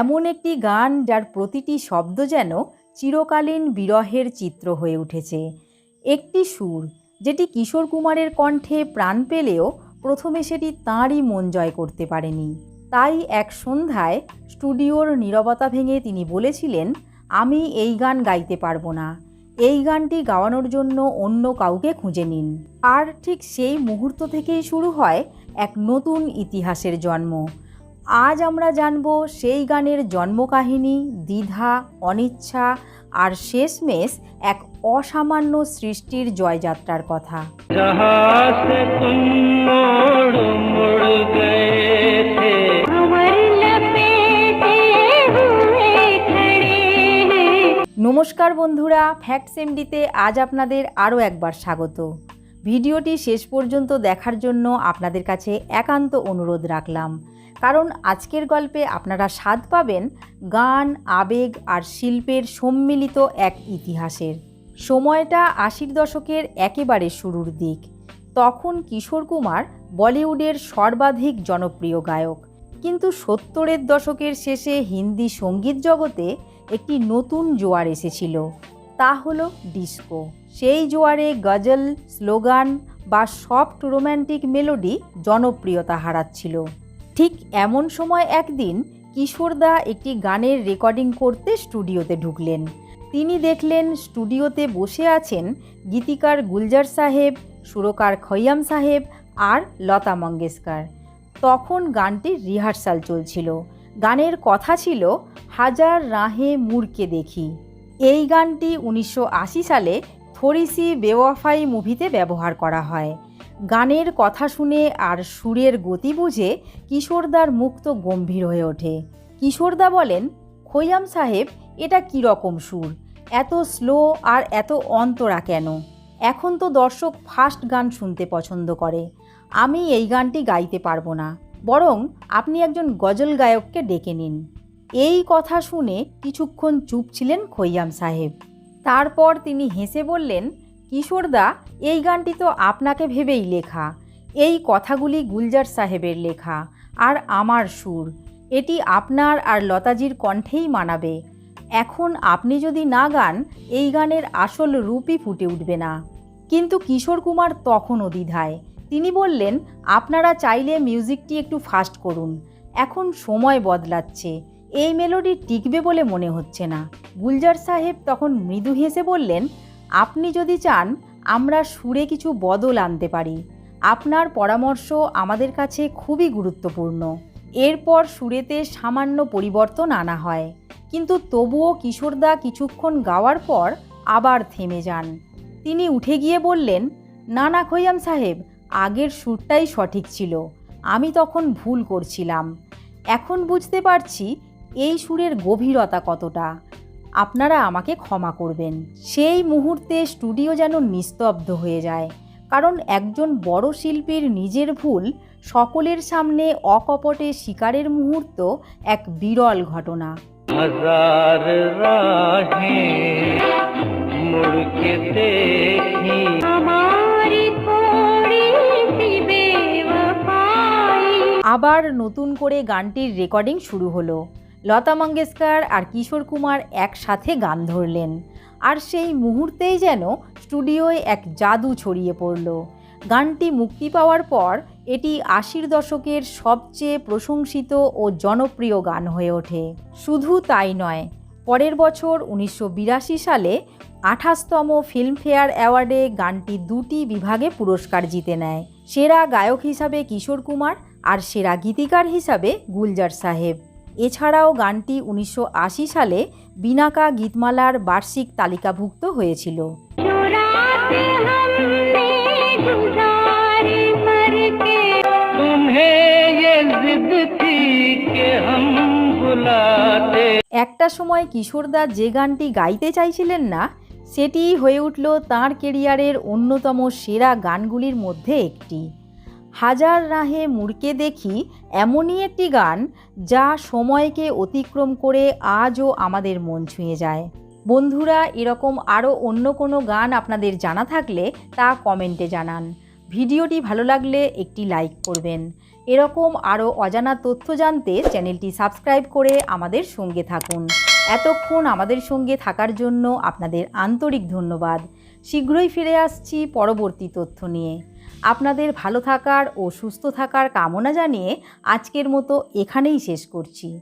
এমন একটি গান যার প্রতিটি শব্দ যেন চিরকালীন বিরহের চিত্র হয়ে উঠেছে। একটি সুর যেটি কিশোর কুমারের কণ্ঠে প্রাণ পেলেও প্রথমে সেটি তাঁরই মন জয় করতে পারেনি। তাই এক সন্ধ্যায় স্টুডিওর নীরবতা ভেঙে তিনি বলেছিলেন, আমি এই গান গাইতে পারব না। এই গানটি গাওয়ানোর জন্য অন্য কাউকে খুঁজে নিন। আর ঠিক সেই মুহূর্ত থেকেই শুরু হয় এক নতুন ইতিহাসের জন্ম। আজ আমরা জানব সেই গানের জন্মকাহিনী দ্বিধা অনিচ্ছা আর শেষমেশ এক অসামান্য সৃষ্টির জয়যাত্রার কথা। নমস্কার বন্ধুরা ফ্যাক্টস এমডিতে আজ আপনাদের আরও একবার স্বাগত। ভিডিওটি শেষ পর্যন্ত দেখার জন্য আপনাদের কাছে একান্ত অনুরোধ রাখলাম। কারণ আজকের গল্পে আপনারা স্বাদ পাবেন গান, আবেগ আর শিল্পের সম্মিলিত এক ইতিহাসের। সময়টা আশির দশকের একেবারে শুরুর দিক। তখন কিশোর কুমার বলিউডের সর্বাধিক জনপ্রিয় গায়ক। কিন্তু সত্তরের দশকের শেষে হিন্দি সংগীত জগতে একটি নতুন জোয়ার এসেছিল। তা হলো ডিস্কো। সেই জোয়ারে গজল, স্লোগান বা সফট রোম্যান্টিক মেলোডি জনপ্রিয়তা হারাচ্ছিল। ঠিক এমন সময় একদিন কিশোরদা একটি গানের রেকর্ডিং করতে স্টুডিওতে ঢুকলেন। তিনি দেখলেন স্টুডিওতে বসে আছেন গীতিকার গুলজার সাহেব, সুরকার খৈয়াম সাহেব আর লতা মঙ্গেশকর। তখন গানটির রিহার্সাল চলছিল। গানের কথা ছিল, হাজার রাহে মুরকে দেখি। এই গানটি উনিশশো আশি সালে থরিসি বেওয়াফাই মুভিতে ব্যবহার করা হয়। গানের কথা শুনে আর সুরের গতি বুঝে কিশোরদার মুখ তো গম্ভীর হয়ে ওঠে। কিশোরদা বলেন, খৈয়াম সাহেব, এটা কী রকম সুর? এত স্লো আর এত অন্তরা কেন? এখন তো দর্শক ফাস্ট গান শুনতে পছন্দ করে। আমি এই গানটি গাইতে পারব না। বরং আপনি একজন গজল গায়ককে ডেকে নিন। এই কথা শুনে কিছুক্ষণ চুপ ছিলেন খৈয়াম সাহেব। তারপর তিনি হেসে বললেন, কিশোরদা, এই গানটি তো আপনাকে ভেবেই লেখা। এই কথাগুলি গুলজার সাহেবের লেখা, আর আমার সুর। এটি আপনার আর লতাজির কণ্ঠেই মানাবে। এখন আপনি যদি না গান, এই গানের আসল রূপই ফুটে উঠবে না। কিন্তু কিশোর কুমার তখনও দ্বিধায়। তিনি বললেন, আপনারা চাইলে মিউজিকটি একটু ফাস্ট করুন। এখন সময় বদলাচ্ছে। এই মেলোডি টিকবে বলে মনে হচ্ছে না। গুলজার সাহেব তখন মৃদু হেসে বললেন, আপনি যদি চান, আমরা সুরে কিছু বদল আনতে পারি। আপনার পরামর্শ আমাদের কাছে খুবই গুরুত্বপূর্ণ। এরপর সুরেতে সামান্য পরিবর্তন আনা হয়। কিন্তু তবুও কিশোরদা কিছুক্ষণ গাওয়ার পর আবার থেমে যান। তিনি উঠে গিয়ে বললেন, না না, খৈয়াম সাহেব, আগের সুরটাই সঠিক ছিল। আমি তখন ভুল করছিলাম। এখন বুঝতে পারছি এই সুরের গভীরতা কতটা? আপনারা আমাকে ক্ষমা করবেন। সেই মুহূর্তে স্টুডিও যেন নিস্তব্ধ হয়ে যায় কারণ একজন বড় শিল্পীর নিজের ভুল সকলের সামনে অকপটে শিকারের মুহূর্ত এক বিরল ঘটনা। আবার নতুন করে গানটির রেকর্ডিং শুরু হলো। লতা মঙ্গেশকর আর কিশোর কুমার একসাথে গান ধরলেন। আর সেই মুহূর্তেই যেন স্টুডিওয় এক জাদু ছড়িয়ে পড়ল। গানটি মুক্তি পাওয়ার পর এটি আশির দশকের সবচেয়ে প্রশংসিত ও জনপ্রিয় গান হয়ে ওঠে। শুধু তাই নয়, পরের বছর উনিশশো বিরাশি সালে আঠাশতম ফিল্মফেয়ার অ্যাওয়ার্ডে গানটি দুটি বিভাগে পুরস্কার জিতে নেয়। সেরা গায়ক হিসাবে কিশোর কুমার আর সেরা গীতিকার হিসাবে গুলজার সাহেব। এছাড়াও গানটি উনিশশো আশি সালে বিনাকা গীতমালার বার্ষিক তালিকাভুক্ত হয়েছিল। একটা সময় কিশোরদা যে গানটি গাইতে চাইছিলেন না সেটি হয়ে উঠল তাঁর কেরিয়ারের অন্যতম সেরা গানগুলির মধ্যে একটি। হাজার রাহে মুড়কে দেখি এমনই একটি গান যা সময়কে অতিক্রম করে আজও আমাদের মন ছুঁয়ে যায়। বন্ধুরা, এরকম আরও অন্য কোনো গান আপনাদের জানা থাকলে তা কমেন্টে জানান। ভিডিওটি ভালো লাগলে একটি লাইক করবেন। এরকম আরও অজানা তথ্য জানতে চ্যানেলটি সাবস্ক্রাইব করে আমাদের সঙ্গে থাকুন। এতক্ষণ আমাদের সঙ্গে থাকার জন্য আপনাদের আন্তরিক ধন্যবাদ। শীঘ্রই ফিরে আসছি পরবর্তী তথ্য নিয়ে। আপনাদের ভালো থাকার ও সুস্থ থাকার কামনা জানিয়ে আজকের মতো এখানেই শেষ করছি।